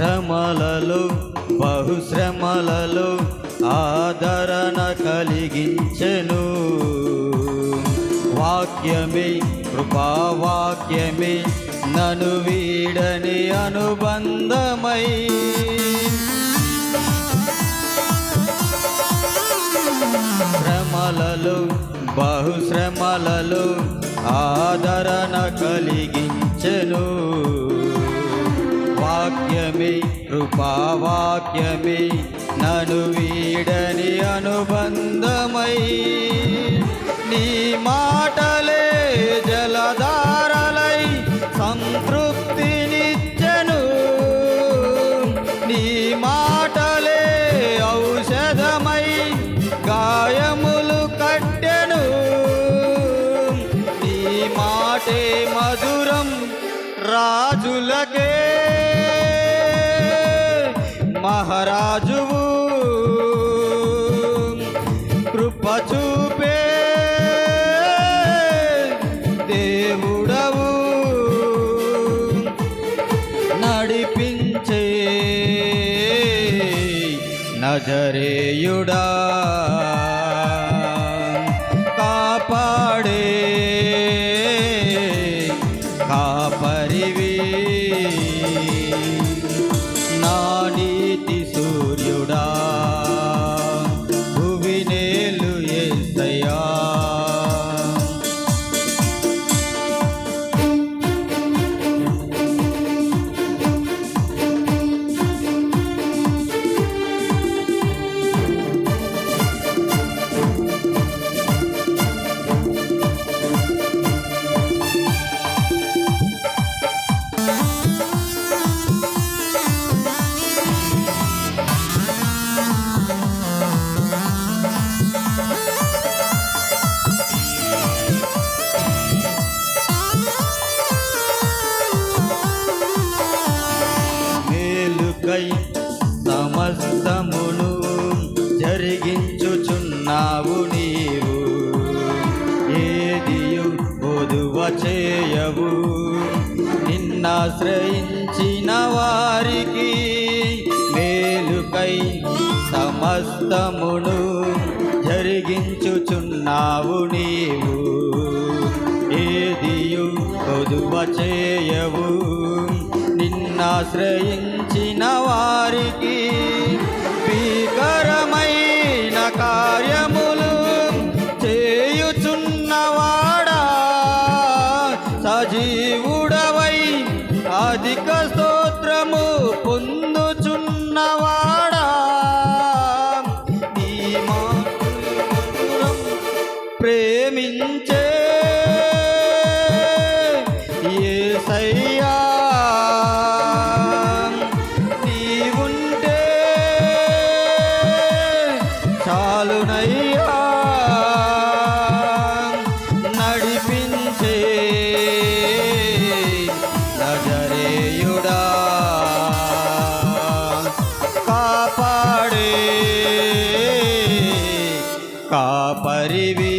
శ్రమలలో బహుశ్రమలలో ఆదరణ కలిగించెను. వాక్యమే కృపావాక్యమే నను వీడని అనుబంధమై. శ్రమలలో బహుశ్రమలలో ఆదరణ కలిగించెను. కృపావాక్యమే నను వీడని అనుబంధమై. నీ మాటలే జలధారలై సంతృప్తినిచ్చను. నీ మాటలే ఔషధమై గాయములు కట్టెను. నీ మాటే మధురం రాజులకే రాజువు కృప చూపే దేవుడవు నడిపించే నజరేయుడా కాపాడే కా ఉన్నావు నీవు. ఏదియు పొదువ చేయవు. నిన్నాశ్రయించిన వారికి మేలుకై సమస్తమును జరిగించుచున్నావు నీవు. ఏదియు పొదువ చేయవు. నిన్నాశ్రయించిన వారికి భీకరమై కార్యములు చేయుచున్నవాడా? సజీవుడవై అధిక కాపరివీ.